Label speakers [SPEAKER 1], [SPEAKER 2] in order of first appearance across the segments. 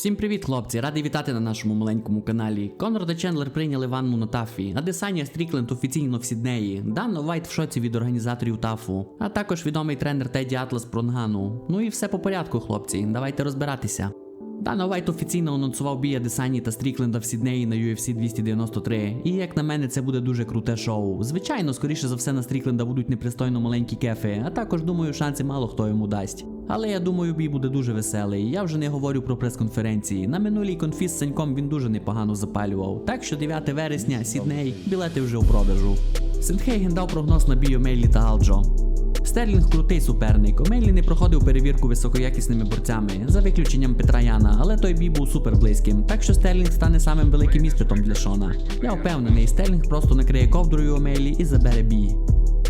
[SPEAKER 1] Всім привіт, хлопці! Радий вітати на нашому маленькому каналі. Конор та Чендлер прийняли ванну на тафі, а Десанія Стрікленд офіційно в Сіднеї. Дано Вайт в шоці від організаторів тафу, а також відомий тренер Теді Атлас Пронгану. Ну і все по порядку, хлопці. Давайте розбиратися. Дано Вайт офіційно анонсував бій Адесані та Стрікленда в Сіднеї на UFC 293. І як на мене, це буде дуже круте шоу. Звичайно, скоріше за все на Стрікленда будуть непристойно маленькі кефи, а також думаю, шанси мало хто йому дасть. Але я думаю, бій буде дуже веселий. Я вже не говорю про прес-конференції. На минулій конфі з Саньком він дуже непогано запалював. Так що 9 вересня, Сідней, білети вже у продажу. Сентхейген дав прогноз на бій Омейлі та Алджо. Стерлінг крутий суперник. Омейлі не проходив перевірку високоякісними борцями, за виключенням Петра Яна, але той бій був супер близьким, так що Стерлінг стане самим великим іспитом для Шона. Я впевнений, Стерлінг просто накриє ковдрою Омейлі і забере бій.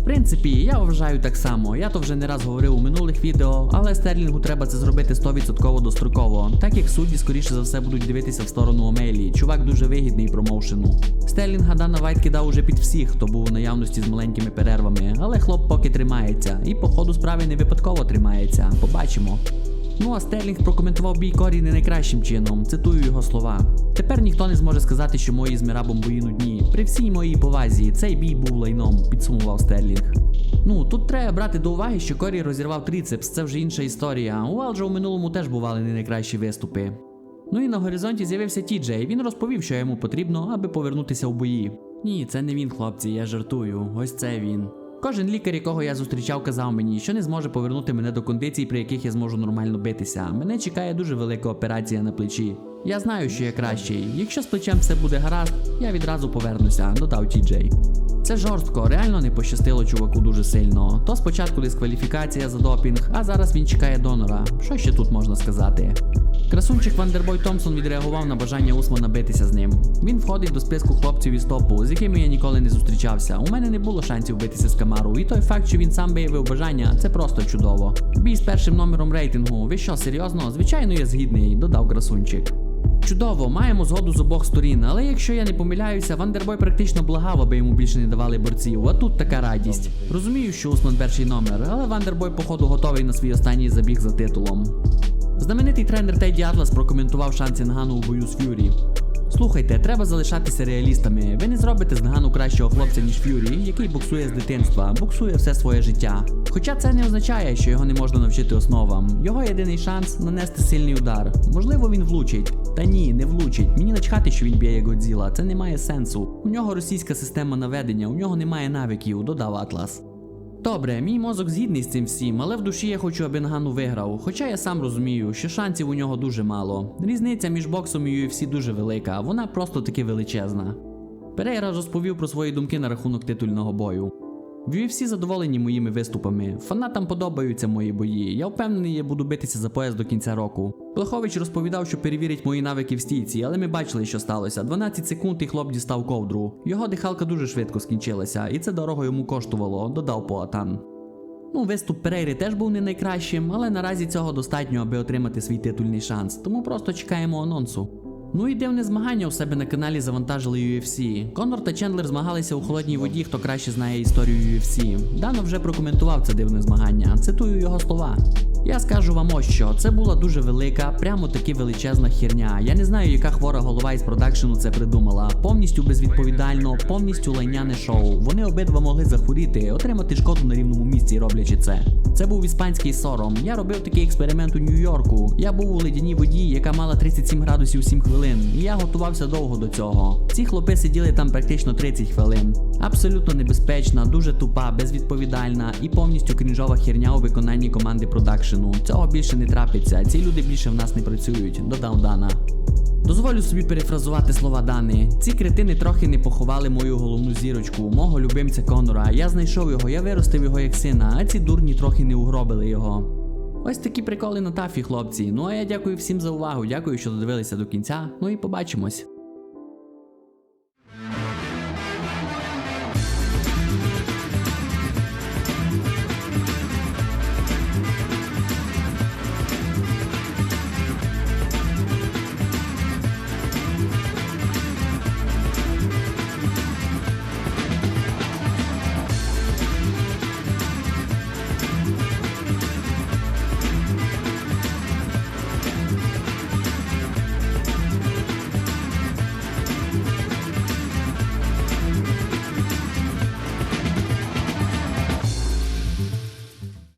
[SPEAKER 1] В принципі, я вважаю так само. Я то вже не раз говорив у минулих відео, але Стерлінгу треба це зробити 100% достроково, так як судді скоріше за все будуть дивитися в сторону Омелі. Чувак дуже вигідний промоушену. Стерлінга Дана Вайт кидав уже під всіх, хто був у наявності з маленькими перервами, але хлоп поки тримається, і по ходу справи не випадково тримається. Побачимо. Ну а Стерлінг прокоментував бій Корі не найкращим чином, цитую його слова. Тепер ніхто не зможе сказати, що мої з Мирабом бої нудні. При всій моїй повазі, цей бій був лайном, підсумував Стерлінг. Ну тут треба брати до уваги, що Корі розірвав тріцепс, це вже інша історія. У Алджо у минулому теж бували не найкращі виступи. Ну і на горизонті з'явився Тіджей. Він розповів, що йому потрібно, аби повернутися в бої. Ні, це не він, хлопці, я жартую. Ось це він. Кожен лікар, якого я зустрічав, казав мені, що не зможе повернути мене до кондицій, при яких я зможу нормально битися. Мене чекає дуже велика операція на плечі. Я знаю, що я кращий. Якщо з плечем все буде гаразд, я відразу повернуся, додав Тіджей. Це жорстко, реально не пощастило чуваку дуже сильно. То спочатку дискваліфікація за допінг, а зараз він чекає донора. Що ще тут можна сказати? Красунчик Вандербой Томпсон відреагував на бажання Усмана битися з ним. Він входить до списку хлопців із топу, з якими я ніколи не зустрічався. У мене не було шансів битися з Камару, і той факт, що він сам виявив бажання, це просто чудово. Бій з першим номером рейтингу. Ви що, серйозно? Звичайно, я згідний, додав красунчик. Чудово, маємо згоду з обох сторін, але якщо я не помиляюся, Вандербой практично благав, аби йому більше не давали борців. А тут така радість. Розумію, що Усман перший номер, але Вандербой, походу, готовий на свій останній забіг за титулом. Знаменитий тренер Теді Атлас прокоментував шанси Нгану у бою з Ф'юрі. Слухайте, треба залишатися реалістами. Ви не зробите з Нгану кращого хлопця, ніж Ф'юрі, який боксує з дитинства, боксує все своє життя. Хоча це не означає, що його не можна навчити основам. Його єдиний шанс нанести сильний удар. Можливо, він влучить. Та ні, не влучить. Мені начхати, що він б'є як Годзіла. Це не має сенсу. У нього російська система наведення, у нього немає навиків, додав Атлас. Добре, мій мозок згідний з цим всім, але в душі я хочу, аби Нгану виграв. Хоча я сам розумію, що шансів у нього дуже мало. Різниця між боксом і UFC дуже велика, вона просто таки величезна. Перейра розповів про свої думки на рахунок титульного бою. В UFC задоволені моїми виступами. Фанатам подобаються мої бої. Я впевнений, я буду битися за пояс до кінця року. Плахович розповідав, що перевірить мої навики в стійці, але ми бачили, що сталося. 12 секунд і хлоп дістав ковдру. Його дихалка дуже швидко скінчилася, і це дорого йому коштувало, додав Поатан. Ну, виступ Перейри теж був не найкращим, але наразі цього достатньо, аби отримати свій титульний шанс, тому просто чекаємо анонсу. Ну і дивне змагання у себе на каналі завантажили UFC. Конор та Чендлер змагалися у холодній воді, хто краще знає історію UFC. Дано вже прокоментував це дивне змагання. Цитую його слова. Я скажу вам ось що, це була дуже велика, прямо таки величезна херня. Я не знаю, яка хвора голова із продакшену це придумала. Повністю безвідповідально, повністю лайняне шоу. Вони обидва могли захворіти, отримати шкоду на рівному місці, роблячи це. Це був іспанський сором. Я робив такий експеримент у Нью-Йорку. Я був у ледяній воді, яка мала 37 градусів 7 хвилин. І я готувався довго до цього. Ці хлопи сиділи там практично 30 хвилин. Абсолютно небезпечна, дуже тупа, безвідповідальна і повністю крінжова херня у виконанні команди продакшену. Цього більше не трапиться. Ці люди більше в нас не працюють, додав Дана. Дозволю собі перефразувати слова Дани. Ці кретини трохи не поховали мою головну зірочку, мого любимця Конора. Я знайшов його, я виростив його як сина, а ці дурні трохи не угробили його. Ось такі приколи на тафі, хлопці. Ну а я дякую всім за увагу. Дякую, що додивилися до кінця. Ну і побачимось.